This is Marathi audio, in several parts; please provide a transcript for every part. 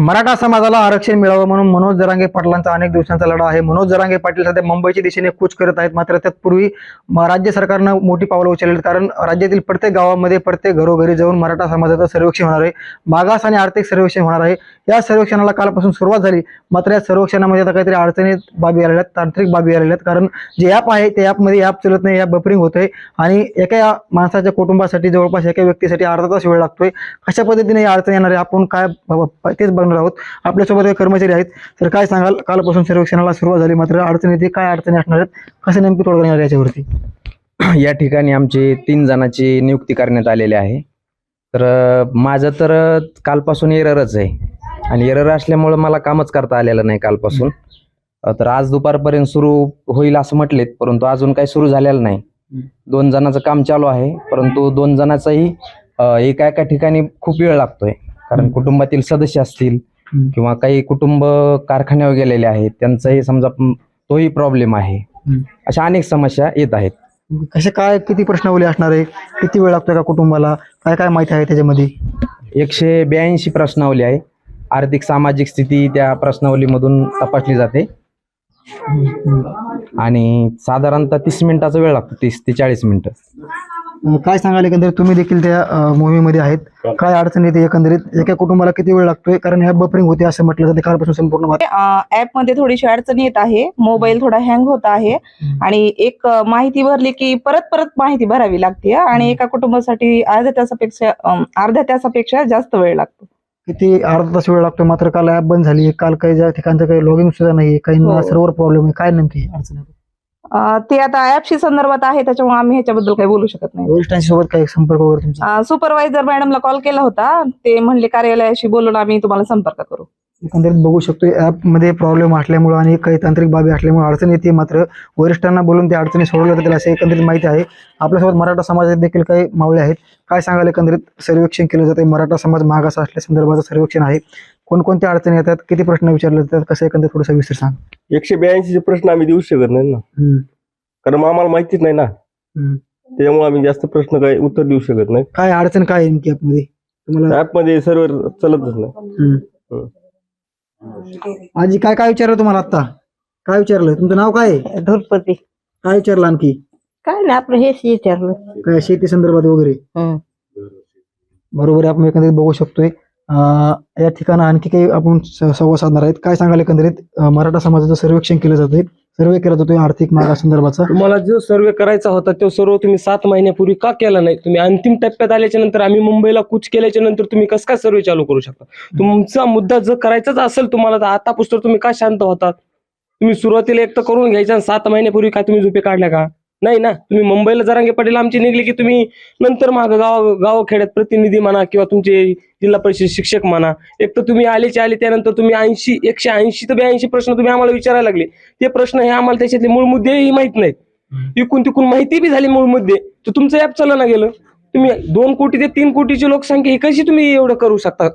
मराठा समाजाला आरक्षण मिळावं म्हणून मनोज जरांगे पाटलांचा अनेक दिवसांचा लढा आहे. मनोज जरांगे पाटील सध्या मुंबईच्या दिशेने कूच करत आहेत. मात्र तत्पूर्वी राज्य सरकारनं मोठी पावलं उचलली. आहेत. कारण राज्यातील प्रत्येक गावामध्ये प्रत्येक घरोघरी जाऊन मराठा समाजाचं सर्वेक्षण होणार आहे. मागास आणि आर्थिक सर्वेक्षण होणार आहे. या सर्वेक्षणाला कालपासून सुरुवात झाली. मात्र या सर्वेक्षणामध्ये आता काहीतरी अडचणी बाबी आलेल्या आहेत तांत्रिक बाबी आलेल्या आहेत. कारण जे ॲप आहे ते ॲपमध्ये ॲप चलत नाही ॲप बफरिंग होत आहे आणि एका माणसाच्या कुटुंबासाठी जवळपास एका व्यक्तीसाठी अर्धा तास वेळ लागतोय. कशा पद्धतीने या अडचणी येणार आहे? आपण काय तेच बघणार आहोत आपल्यासोबत काही कर्मचारी आहेत. तर काय सांगाल? कालपासून सर्वेक्षणाला सुरुवात झाली. मात्र अडचणी काय अडचणी असणार आहेत? कसे नेमकी तोडगा येणार याच्यावरती? या ठिकाणी आमची तीन जणांची नियुक्ती करण्यात आलेली आहे. तर माझं तर कालपासून एररच आहे. आणि एरर असल्यामुळं मला कामच करता आलेलं नाही कालपासून. तर आज दुपारपर्यंत सुरू होईल असं म्हटलेत. परंतु अजून काही सुरू झालेलं नाही. दोन जणांचं काम चालू आहे. परंतु दोन जणांचाही एका एका ठिकाणी खूप वेळ लागतोय. कारण. कुटुंबातील सदस्य असतील. किंवा काही कुटुंब कारखान्यावर गेलेले आहेत त्यांचाही समजा तोही प्रॉब्लेम आहे. अशा अनेक समस्या येत आहेत. कसे काय किती प्रश्नावली असणार आहे? किती वेळ लागतोय का कुटुंबाला? काय काय माहिती आहे त्याच्यामध्ये? एकशे ब्याऐंशी प्रश्नावली आहे आर्थिक सामाजिक स्थिती त्या प्रश्नावलीमधून तपासली जाते. आणि साधारणतः तीस मिनिटाचा वेळ लागतो तीस ते चाळीस मिनिटं. अं, काय सांगाल एकंदरीत? तुम्ही देखील त्या मोहीमध्ये आहेत. काय अडचण येते एकंदरीत? एका कुटुंबाला किती वेळ लागतोय? कारण ह्या बफरिंग होते असं म्हटलं जाते. कालपासून संपूर्ण ऍपमध्ये थोडीशी अडचण येत आहे. मोबाईल थोडा हँग होत आहे. आणि एक अ, माहिती भरली की परत परत माहिती भरावी लागते आणि एका कुटुंबासाठी अर्ध्या तासापेक्षा अम, अर्ध्या तासापेक्षा जास्त वेळ लागतो. किती अर्धा तास वेळ लागतो मात्र काल ऍप बंद झाली. काल काही ज्या ठिकाणचं काही लॉगिंग सुद्धा नाही काही हो. सर्व्हर प्रॉब्लेम आहे. काय नेमकी अडचण आहे? ते आता ऍपशी संदर्भात आहे त्याच्यामुळे आम्ही ह्याच्याबद्दल काही बोलू शकत नाही. वरिष्ठांशी सोबत काही संपर्क वगैरे तुमचा? सुपरवायझर मॅडमला कॉल केला होता. ते म्हणले कार्यालयाशी बोलून आम्ही तुम्हाला संपर्क करू. एकंदरीत बघू शकतो ऍपमध्ये प्रॉब्लेम असल्यामुळे आणि काही तांत्रिक बाबी असल्यामुळे अडचण येते मात्र वरिष्ठांना बोलून त्या अडचणी सोडवल्या जातील असे एकंदरीत माहिती आहे. आपल्यासोबत मराठा समाजात देखील काही मावळे आहेत. काय सांगाल एकंदरीत? सर्वेक्षण केलं जाते मराठा समाज मागास असल्या संदर्भाचं सर्वेक्षण आहे. कोणकोणत्या अडचणी येतात? किती प्रश्न विचारले जातात? कसं एकंदरीत थोडंसं विस्तार सांग. एकशे ब्याऐंशीचे प्रश्न आम्ही देऊ शकत नाही ना. हम्म, कारण मग आम्हाला माहितीच नाही ना. हम्म. त्याच्यामुळे आम्ही जास्त प्रश्न काही उत्तर देऊ शकत नाही. काय अडचण काय आहे नेमकी ॲपमध्ये? तुम्हाला ऍपमध्ये सर्व्हर चालतच नाही. हम्म. आजी काय काय विचारलं तुम्हाला आता काय विचारलं? तुमचं नाव काय आहे? धुरपती काय विचारलं आणखी? काय नाही आपलं हेच विचारलं. काय शेती संदर्भात वगैरे? हम्म. बरोबर आहे आपण एकंदरीत बघू शकतोय. या ठिकाणी आणखी काही आपण संवाद साधणार आहेत. काय सांगाल एकंदरीत? मराठा समाजाचं सर्वेक्षण केलं जाते सर्वे केला जातो आर्थिक मागासंदर्भाचा तुम्हाला जो सर्वे करायचा होता तो सर्व तुम्ही सात महिन्यापूर्वी का केला नाही? तुम्ही अंतिम टप्प्यात आल्याच्यानंतर आम्ही मुंबईला कूच केल्याच्यानंतर तुम्ही कस काय सर्वे चालू करू शकता? तुमचा मुद्दा जर करायचाच असेल तुम्हाला तर आता पुस्तक तुम्ही का शांत होतात? तुम्ही सुरुवातीला एक तर करून घ्यायचा आणि सात महिन्यापूर्वी काय तुम्ही झोपे काढल्या का? नाही ना तुम्ही मुंबईला जरांगे पाटील आमची निघली की तुम्ही नंतर माग गाव गावखेड्यात प्रतिनिधी म्हणा किंवा तुमचे जिल्हा परिषद शिक्षक म्हणा. एक तर तुम्ही आलेचे आले त्यानंतर तुम्ही ऐंशी एकशे ऐंशी ते ब्याऐंशी प्रश्न तुम्ही आम्हाला विचारायला लागले. ते प्रश्न हे आम्हाला त्याच्यातले मूळ मुद्देही माहीत नाहीत. इकून तिकून माहिती बी झाली मूळ मुद्दे. तर तुमचं ऍप चालना गेलं. तुम्ही दोन कोटी ते तीन कोटीची लोकसंख्या ही कशी तुम्ही एवढं करू शकता?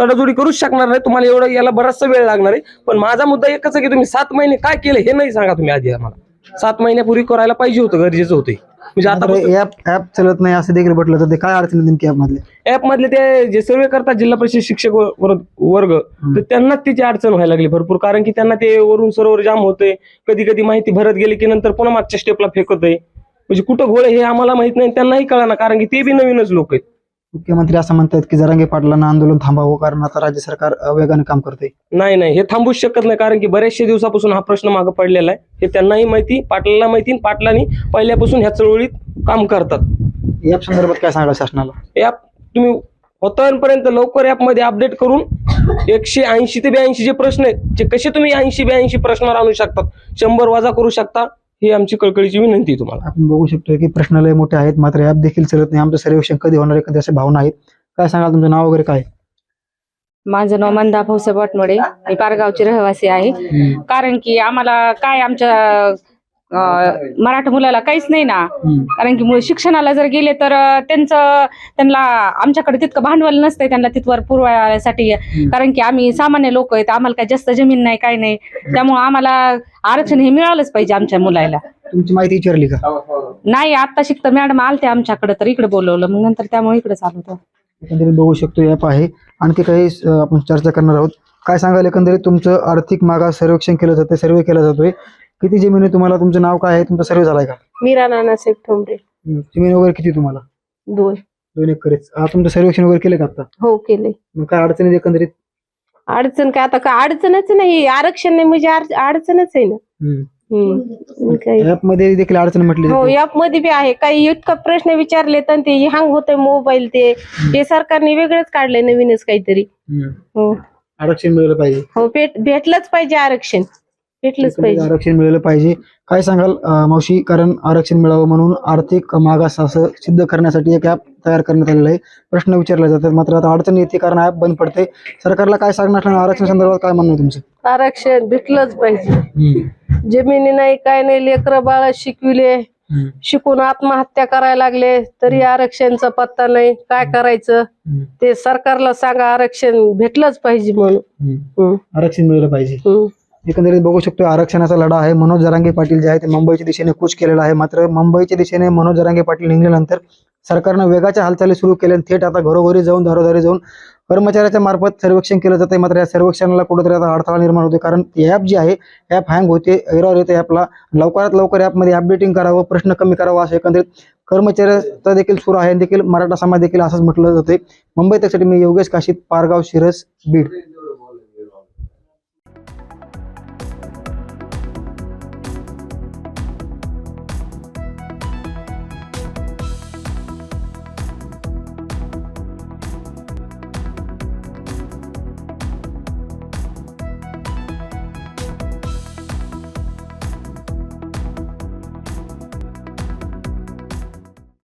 तडाजोडी करूच शकणार नाही. तुम्हाला एवढं याला बराचसा वेळ लागणार आहे. पण माझा मुद्दा एकच आहे की तुम्ही सात महिने काय केलं हे नाही सांगा तुम्ही आधी आम्हाला. सात महिन्यापूर्वी करायला पाहिजे होतं गरजेचं होतं. म्हणजे आता ऍप ऍप चलत नाही असं देखील म्हटलं तर ते काय अडचण नेमकी ऍप मधले? ऍप मधले ते जे सर्वे करतात जिल्हा परिषद शिक्षक व- वर्ग वर्ग तर त्यांनाच त्याची अडचण व्हायला लागली भरपूर. कारण की त्यांना ते वरून सरोवर जाम होते. कधी कधी माहिती भरत गेली की नंतर पुन्हा मागच्या स्टेपला फेकत आहे म्हणजे कुठं घोळ आहे हे आम्हाला माहीत नाही त्यांनाही कळणार कारण की ते बी नवीनच लोक आहेत. मुख्यमंत्री असं म्हणतात की जरांगे पाटलांना आंदोलन थांबावं कारण आता राज्य सरकार वेगाने काम करते नाही नाही हे थांबूच शकत नाही कारण की बऱ्याचशा दिवसापासून हा प्रश्न मागे पडलेला आहे. हे त्यांनाही माहिती पाटलाला माहिती पाटलांनी पहिल्यापासून ह्या चळवळीत काम करतात. ऍप संदर्भात काय सांगाल शासनाला? ऍप तुम्ही होतापर्यंत लवकर ऍपमध्ये अपडेट करून एकशे ऐंशी ते ब्याऐंशी जे प्रश्न आहेत जे कसे तुम्ही ऐंशी ब्याऐंशी प्रश्नावर आणू शकतात शंभर वाजा करू शकता ही आमची कळकळीची विनंती आहे तुम्हाला. आपण बघू शकतो की प्रश्न लय मोठे आहेत मात्र ऍप देखील चलत नाही. आमचं सर्वेक्षण कधी होणार आहे कधी अशा भावना आहेत? काय सांगाल तुमचं नाव वगैरे काय? माझं नाव मंदा भाऊसाहेब वाटमोडे. मी पारगावची रहिवासी आहे. कारण की आम्हाला काय आमच्या मराठा मुलाला काहीच नाही ना. कारण की शिक्षणाला जर गेले तर त्यांचं त्यांना आमच्याकडे तितकं भांडवल नसतंय त्यांना तिथवर पुरवायसाठी. कारण की आम्ही सामान्य लोक आहेत आम्हाला काही जास्त जमीन नाही काय नाही. त्यामुळे आम्हाला आरक्षण हे मिळालंच पाहिजे आमच्या मुलाला. तुमची माहिती विचारली का? नाही आता शिकतं मॅडम आलते आमच्याकडे तर इकडे बोलवलं. मग नंतर त्यामुळे इकडे चालू होतं. एकंदरीत बघू शकतो ऍप आहे. आणखी काही आपण चर्चा करणार आहोत. काय सांगाल एकंदरीत तुमचं आर्थिक मागास सर्वेक्षण केलं जातं सर्वे केला जातोय. किती जमीन आहे तुम्हाला? तुमचं नाव काय आहे? तुमचा सर्वे झालाय का? मीरा नानासाहेब ठोंबरे. जमीन वगैरे किती तुम्हाला? दोन. दोन एकरच. हा, तुमचं सर्वेक्षण वगैरे केलं का आता? हो केले मग काय अडचणी आहेत एकंदरीत? अडचण काय? आता का अडचणच नाही. आरक्षण नाही म्हणजे आर- अडचणच आहे ना. हम्म. हम्म. काही ऍपमध्ये देखील अडचण म्हटली हो जाते. यापमध्ये बी आहे. काही इतका प्रश्न विचारले तर ते हँग होतंय मोबाईल ते. ते सरकारने वेगळंच काढलंय नवीनच काहीतरी. हम्म. हो. आरक्षण मिळालं पाहिजे. हो भेट भेटलंच पाहिजे आरक्षण. भेटलंच पाहिजे. आरक्षण मिळालं पाहिजे. काय सांगाल मावशी? कारण आरक्षण मिळावं म्हणून आर्थिक मागास असं सिद्ध करण्यासाठी एक ऍप तयार करण्यात आलेलं आहे. प्रश्न विचारले जातात. मात्र आता अडचण येते कारण ऍप बंद पडते सरकारला काय सांगणार आरक्षण संदर्भात काय म्हणणं तुमचं? आरक्षण भेटलंच पाहिजे. जमिनी नाही काय नाही लेकरं बाळ शिकविले. शिकून आत्महत्या करायला लागले. तरी आरक्षणचा पत्ता नाही. काय करायचं. ते सरकारला सांगा. आरक्षण भेटलंच पाहिजे म्हणून. आरक्षण मिळालं पाहिजे. एकंदरीत बघू शकतो आरक्षणाचा लढा आहे. मनोज जरांगे पाटील जे आहे ते मुंबईच्या दिशेने कूच केलेला आहे. मात्र मुंबईच्या दिशेने मनोज जरांगे पाटील निघल्यानंतर सरकारनं वेगाच्या हालचाली सुरू केल्या थेट आता घरोघरी जाऊन दारोदारी जाऊन कर्मचाऱ्याच्या मार्फत सर्वेक्षण केलं जातं मात्र या सर्वेक्षणाला कुठेतरी आता अडथळा निर्माण होते कारण ॲप जी आहे ॲप हँग होते एरॉर येते ॲपला लवकरात लवकर ॲपमध्ये अपडेटिंग करावं प्रश्न कमी करावा असं एकंदरीत कर्मचाऱ्याचा देखील सुरू आहे देखील मराठा समाज देखील असंच म्हटलं जाते मुंबई त्यासाठी मी योगेश काशीत पारगाव शिरस बीड.